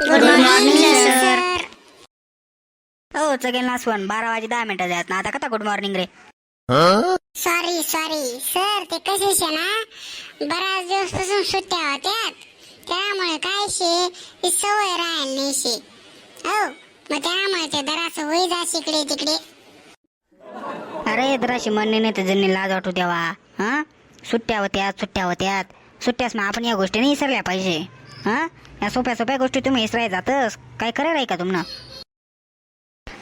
Good morning sir हो चगेल नासवण बारा वाजे दहा मिनिटं जात ना. आता कथा गुड मॉर्निंग रे. सॉरी सॉरी सर ते कसे शे ना बराच दिवसपासून सुट्ट्या होत्यात. त्यामुळे काय शे? ती सवय राहायला नाही शे. हो मग त्यामुळे ते जरासं होई जा इकडे तिकडे. अरे जराशी म्हणणे नाही तर ज्यांनी लाज वाटू द्यावा. हा? सुट्ट्या होत्यात सुट्ट्या होत्यात. सुट्ट्यास मग आपण या गोष्टी नाही विसरल्या पाहिजे. हा? या सोप्या सोप्या गोष्टी तुम्ही इसराय जातस. काय करायला आहे का तुम्हाला?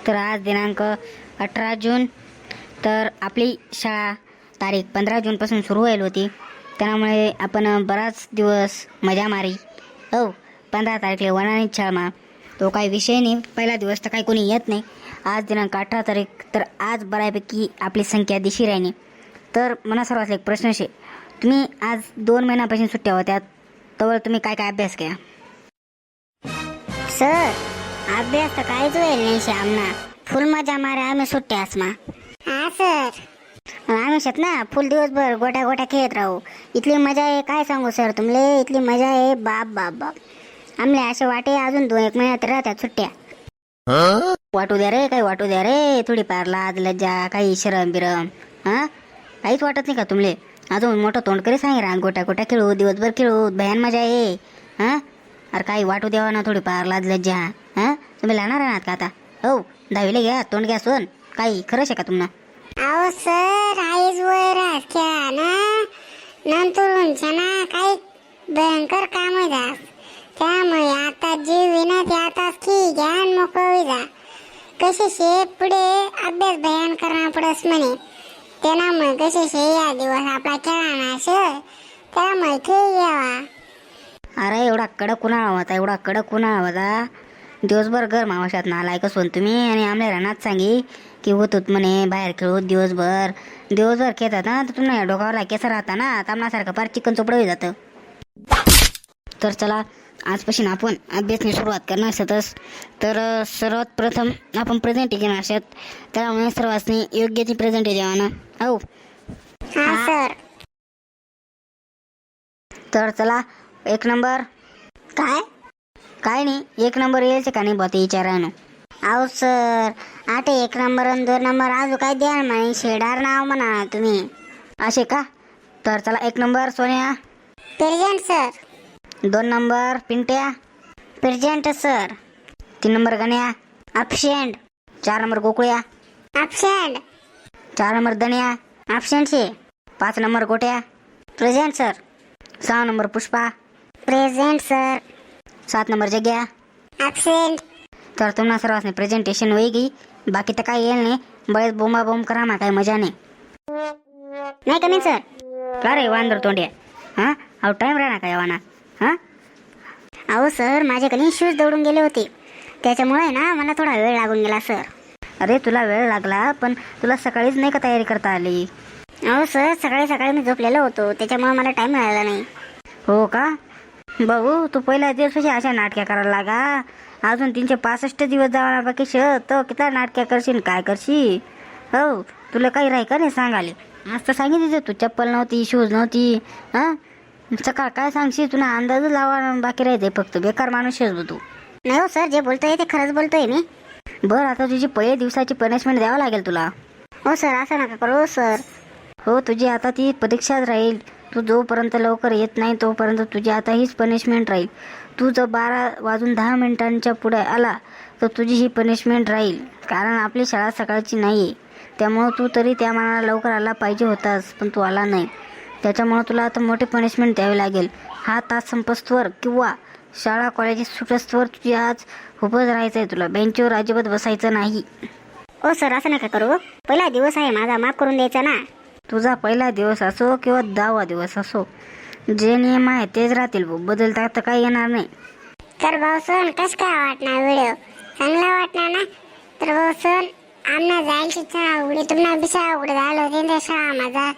तर आज दिनांक अठरा जून तर आपली शाळा तारीख पंधरा जूनपासून सुरू व्हायला होती. त्यामुळे आपण बराच दिवस मजा मारी. हो पंधरा तारखेला वनानी शाळा तो काही विषय नाही. पहिला दिवस तर काही कोणी येत नाही. आज दिनांक अठरा तारीख तर आज बऱ्यापैकी आपली संख्या दिशी राहिली. तर मला सर्वात एक प्रश्न शे तुम्ही आज दोन महिन्यापासून सुट्ट्या होत्या तर तुम्ही काय काय अभ्यास केला? सर अभ्यास तर काहीच होईल नाही शे आमना फुल मजा मारे आम्ही सुट्ट्यास मा. हा सर. आम्ही शेत ना फुल दिवसभर गोट्या गोट्या खेळत राहू. इथली मजा आहे काय सांगू सर तुमले? इथली मजा आहे बाप बाप बाप. आमले असे वाटे अजून दोन एक महिन्यात राहत्यात सुट्ट्या. वाटू द्या रे काही वाटू द्या रे. थोडीफार लाज लज्जा काही शरम बिरम हा? काहीच वाटत नाही का तुमले? अजून मोठं तोंड करी सांग रा गोट्या गोट्या खेळू दिवसभर खेळू भयान मजा ये हा अरे काही वाटू द्यावा ना थोडी पार लाज लज्जा हा तुम्ही लाणार आहात का आता हो दहावीला घ्या तोंड घ्या सोन काही खरं आहे का तुम्हाला अहो सर आईज वर राहत्या ना नंतरूनच्या ना काही भयंकर काम जा त्यामुळे आता जीव विना ते की ज्ञान मोकळी जा कसे शे पुढे अभ्यास भयान करणं पडस म्हणे त्यामुळे कसे शे या दिवस आपला खेळाना सर त्यामुळे खेळ घ्यावा अरे एवढा कडक उन्हाळा होता एवढा कडक उन्हाळा होता. दिवसभर गरम आवाशात नालाय कसं तुम्ही आणि आमल्या रानात सांगी की होतोत म्हणे बाहेर खेळू दिवसभर. दिवसभर खेळतात ना तर तुम्हाला डोकावरला केसर राहता ना तामणासारखं फार चिकन चोपडं जातं. तर चला आजपासून आपण अभ्यासने सुरुवात करणार असतच तर सर्वात प्रथम आपण प्रेझेंट घेणार असत त्यामुळे सर्वांनी योग्य ती प्रेझेंट द्यावा ना? हो सर. तर चला एक नंबर. काय? काय नाही एक नंबर यायचं का नाही बा ते विचारायनो अहो सर. आठ एक नंबर आणि दोन नंबर अजून काय द्या म्हणे? शेडार नाव म्हणा तुम्ही. असे का? तर चला एक नंबर सोन्या. Present sir. दोन नंबर पिंट्या. प्रेझेंट सर तीन नंबर गण्या. अपशेंट चार नंबर गोकुळ्या. अपशेंट चार नंबर दण्या. अपशेंटशी पाच नंबर गोट्या. प्रेझेंट सर सहा नंबर पुष्पा. प्रेझेंट सर सात नंबर जग्या. अपसेंट तर तुम्हाला सर्वांनी प्रेझेंटेशन होई गी बाकी तर काही येईल नाही. बळेच बोंबा बोंब करा ना काही मजा नाही. नाही कमी सर का रे वांदर तोंड्या? हां? अहो टाईम राहणार का यावाना हां? अहो सर माझ्याकडे शूज दौडून गेले होते. त्याच्यामुळे ना मला थोडा वेळ लागून गेला सर. अरे तुला वेळ लागला पण तुला सकाळीच नाही का तयारी करता आली? अहो सर सकाळी सकाळी मी झोपलेलो होतो. त्याच्यामुळे मला टाइम मिळाला नाही. हो का? भाऊ तू पहिल्या दिवसाची अशा नाटक्या करायला लागा. अजून तीनशे पासष्ट दिवस जावा बाकी श तो किती नाटक्या करशील काय करशील? हो तुला काही राही का नाही सांगाले. तर सांगितलं तू चप्पल नव्हती शूज नव्हती हां? सकाळ काय सांगशील? तुला अंदाजच लावा बाकी राहते फक्त. बेकार माणूस आहेस तू. नाही हो सर जे बोलतोय ते खरंच बोलतोय मी. बरं आता तुझी पहिल्या दिवसाची पनिशमेंट द्यावं लागेल तुला. हो सर असं नका करू हो, सर. हो तुझी आता ती परीक्षाच राहील. तू जोपर्यंत लवकर येत नाही तोपर्यंत तुझी आता हीच पनिशमेंट राहील. तू जर बारा वाजून दहा मिनिटांच्या पुढे आला तर तुझी ही पनिशमेंट राहील. कारण आपली शाळा सकाळची नाही आहे त्यामुळं तू तरी त्या मानाला लवकर आला पाहिजे होतास पण तू आला नाही. त्याच्यामुळं तुला आता मोठी पनिशमेंट द्यावी लागेल. हा तास संपस्तवर किंवा शाळा कॉलेज सुटस्तवर तुझी आज उभंच राहायचं आहे तुला बेंचवर अजिबात बसायचं नाही. हो सर असं नका करू. पहिला दिवस आहे माझा माफ करून द्यायचा ना. तुझा पहिला दिवस असो किंवा दहावा दिवस असो जे नियम आहे तेच राहतील भाऊ. बदलता तर काही येणार नाही. तर भाऊ सण कस काय वाटणार व्हिडिओ? चांगला वाटणार ना? तर भाऊ सण आमना जायची इच्छा उडी तुम्हाला बिशा होते त्या शाळा माझा.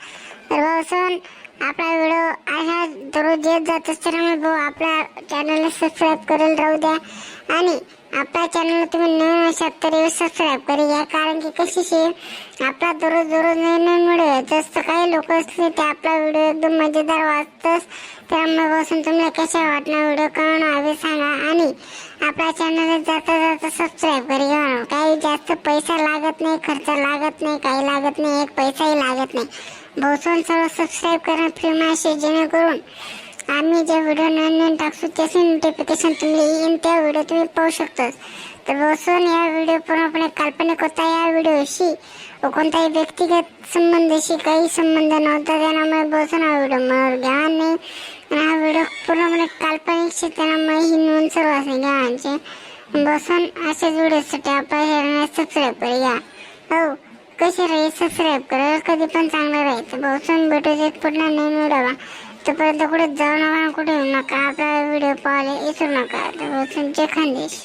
भाऊ आपला व्हिडिओ अशा दररोज येत जात. असताना भाऊ आपल्या चॅनलला सबस्क्राईब करेल राहू द्या. आणि आपल्या चॅनल तुम्ही नवीन असाल तरी सबस्क्राईब करी. कारण की कशी शे आपला दररोज दररोज नवीन नवीन व्हिडिओ येत काही लोक असले ते आपला व्हिडिओ एकदम मजेदार वाचतस त्यामुळे बसून तुम्हाला कशा वाटणार व्हिडिओ कळून हवे सांगा. आणि आपला चॅनल जाता जाता सबस्क्राईब करी. काही जास्त पैसा लागत नाही खर्च लागत नाही काही लागत नाही एक पैसाही लागत नाही. बसून सर्व सबस्क्राईब करा फ्री मासे जेणेकरून आम्ही जे व्हिडिओ नवीन नवीन टाकू त्याचे नोटिफिकेशन तुम्ही येईन त्या व्हिडिओ तुम्ही पाहू शकता. तर बसून या व्हिडिओ पूर्णपणे काल्पनिक होता या व्हिडिओशी व कोणताही व्यक्तिगत संबंधाशी काही संबंध नव्हता त्यामुळे बसून हा व्हिडिओ मनावर घ्या नाही आणि हा व्हिडिओ पूर्णपणे म्हणजे काल्पनिक शे त्यामुळे ही नोंद सर्व असे घ्या बसून असेच व्हिडिओसाठी आपल्या सबस्क्राईब करा घ्या. हो कसे राहील सबस्क्राईब करा कधी पण चांगलं राहील. तर बसून भेटू एक पुढला नवीन व्हिडिओ तोपर्यंत कुठे जाऊ नका कुठे येऊ नका. आपला व्हिडिओ पाहायला विसरू नका. तर खानदेश.